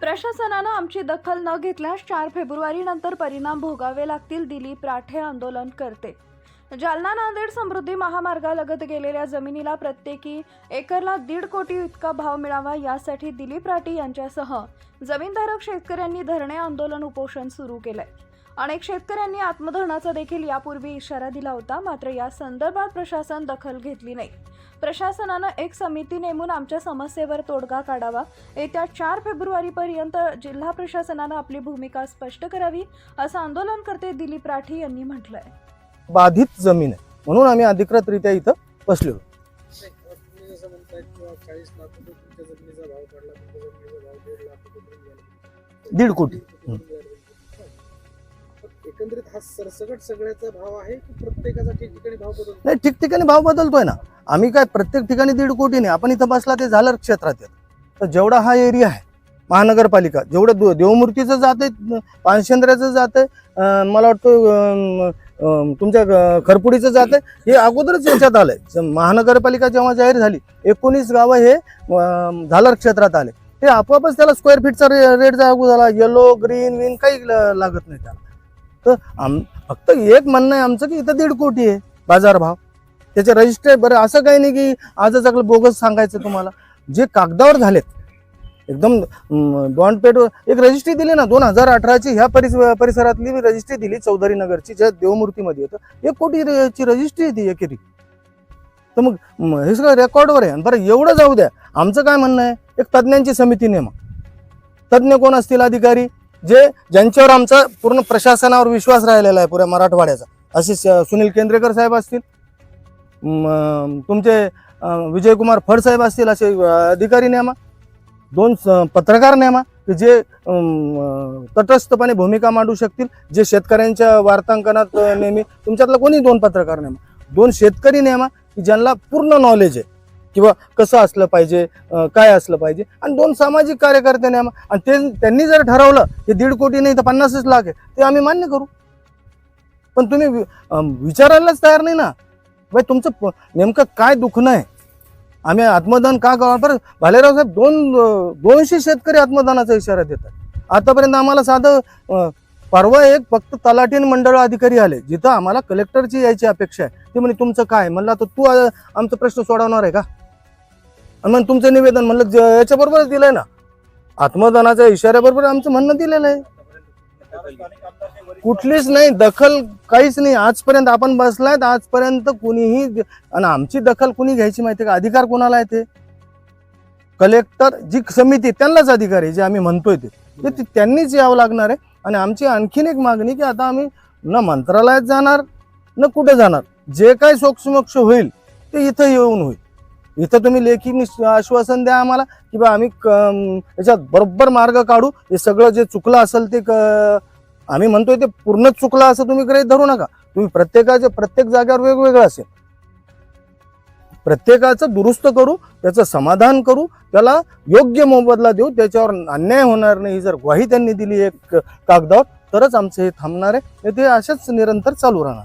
प्रशासनानं आमची दखल न घेतल्यास चार फेब्रुवारी नंतर परिणाम भोगावे लागतील दिलीप राठे आंदोलन करते. जालना नांदेड समृद्धी महामार्गालगत गेलेल्या जमिनीला प्रत्येकी एकरला दीड कोटी इतका भाव मिळावा यासाठी दिलीप राठे यांच्यासह जमीनधारक शेतकऱ्यांनी धरणे आंदोलन उपोषण सुरू केलंय. अनेक शेतकऱ्यांनी आत्मधरणाचा देखील यापूर्वी इशारा दिला होता मात्र या संदर्भात प्रशासन दखल घेतली नाही. प्रशासनानं एक समिती नेमून आमच्या समस्येवर तोडगा काढावा. येत्या चार फेब्रुवारीपर्यंत जिल्हा प्रशासनानं आपली भूमिका स्पष्ट करावी असं आंदोलनकर्ते दिलीप राठी यांनी म्हटलंय. बाधित जमीन आहे. म्हणून आम्ही अधिकृतरित्या इथं बसलेलो. दीड कोटी. एकंदरीत हा सरसकट सगळ्याचा भाव आहे की प्रत्येकाचा ठिकठिकाणी भाव बदलतो? नाही ठिकठिकाणी भाव बदलतोय ना. आम्ही काय प्रत्येक ठिकाणी दीड कोटी नाही. आपण इथं बसला ते झालं क्षेत्रात तर जेवढा हा एरिया आहे महानगरपालिका जेवढं दो- देवमूर्तीचं जात आहे पानशेंद्र्याचं जात आहे मला वाटतं तुमच्या खरपुडीचं जात आहे हे अगोदरच याच्यात आलं आहे महानगरपालिका जेव्हा जाहीर झाली एकोणीस गावं हे झालर क्षेत्रात आले. ते आपोआपच त्याला स्क्वेअर फीटचा रे रेट जागू झाला. येलो ग्रीन विन काही ल- लागत नाही त्याला. तर आम फक्त एक म्हणणं आहे आमचं की इथं दीड कोटी आहे बाजारभाव. त्याचे रजिस्टर बरं असं काही नाही की आजच आपलं बोगस सांगायचं तुम्हाला. जे कागदावर झालेत एकदम बॉन्ड एक रजिस्ट्री दिली ना दोन हजार अठराची ह्या परिस परिसरातली मी रजिस्ट्री दिली चौधरी नगरची ज्या देवमूर्तीमध्ये येतं एक कोटीची रजिस्ट्री आहे ती एकेरी. तर मग हे सगळं रेकॉर्डवर आहे. बरं एवढं जाऊ द्या. आमचं काय म्हणणं आहे? एक तज्ज्ञांची समिती नेमा. तज्ज्ञ कोण असतील? अधिकारी जे ज्यांच्यावर आमचा पूर्ण प्रशासनावर विश्वास राहिलेला आहे पुऱ्या मराठवाड्याचा. असे स- सुनील केंद्रेकर साहेब असतील तुमचे विजयकुमार फडसाहेब असतील असे अधिकारी नेमा दोन स- पत्रकार नेमा की जे तटस्थपणे भूमिका मांडू शकतील जे शेतकऱ्यांच्या वार्तांकनात नेहमी तुमच्यातला कोणी दोन पत्रकार नेमा? दोन शेतकरी नेमा की ज्यांना पूर्ण नॉलेज आहे किंवा कसं असलं पाहिजे काय असलं पाहिजे आणि दोन सामाजिक कार्यकर्ते नेमा आणि ते त्यांनी जर ठरवलं की दीड कोटी नाही तर पन्नासच लाख आहे ते आम्ही मान्य करू. पण तुम्ही वि- विचारायलाच तयार नाही ना. भाई तुमचं प- नेमकं काय दुखणं आहे? आम्ही आत्मदान का करा बरं भालेराव साहेब दोन दोनशे शेतकरी आत्मदानाचा इशारा देतात. आतापर्यंत आम्हाला साधं परवा एक फक्त तलाठीन मंडळ अधिकारी आले. जिथं आम्हाला कलेक्टरची यायची अपेक्षा आहे. ते म्हणे तुमचं काय? म्हणलं आता तू आमचा प्रश्न सोडवणार आहे का? आणि तुमचं निवेदन. म्हणलं ज- याच्याबरोबरच दिलंय ना. आत्मदानाच्या इशाऱ्याबरोबर आमचं म्हणणं दिलेलं आहे. कुठलीच नाही दखल काहीच नाही. आजपर्यंत आपण बसलायत आजपर्यंत कुणीही आणि आमची दखल कुणी घ्यायची माहिती का? अधिकार कोणाला आहे ते? कलेक्टर जी समिती त्यांनाच अधिकार आहे जे आम्ही म्हणतोय ते. ते ते त्यांनीच यावं लागणार आहे. आणि आमची आणखीन एक मागणी की आता आम्ही न मंत्रालयात जाणार न कुठे जाणार. जे काय सोक्षमोक्ष होईल ते इथं येऊन होईल. इथं तुम्ही लेखी आश्वासन द्या आम्हाला की बा आम्ही क- याच्यात बरोबर मार्ग काढू. हे सगळं जे चुकलं असेल ते क- आम्ही म्हणतोय ते पूर्णच चुकलं असं तुम्ही गृहीत धरू नका. तुम्ही प्रत्येकाच्या प्रत्येक जागेवर वेगवेगळं असेल. प्रत्येकाचं दुरुस्त करू त्याचं समाधान करू त्याला योग्य मोबदला देऊ त्याच्यावर अन्याय होणार नाही ही जर ग्वाही त्यांनी दिली एक कागदावर तरच आमचं हे थांबणार आहे. ते असेच निरंतर चालू राहणार.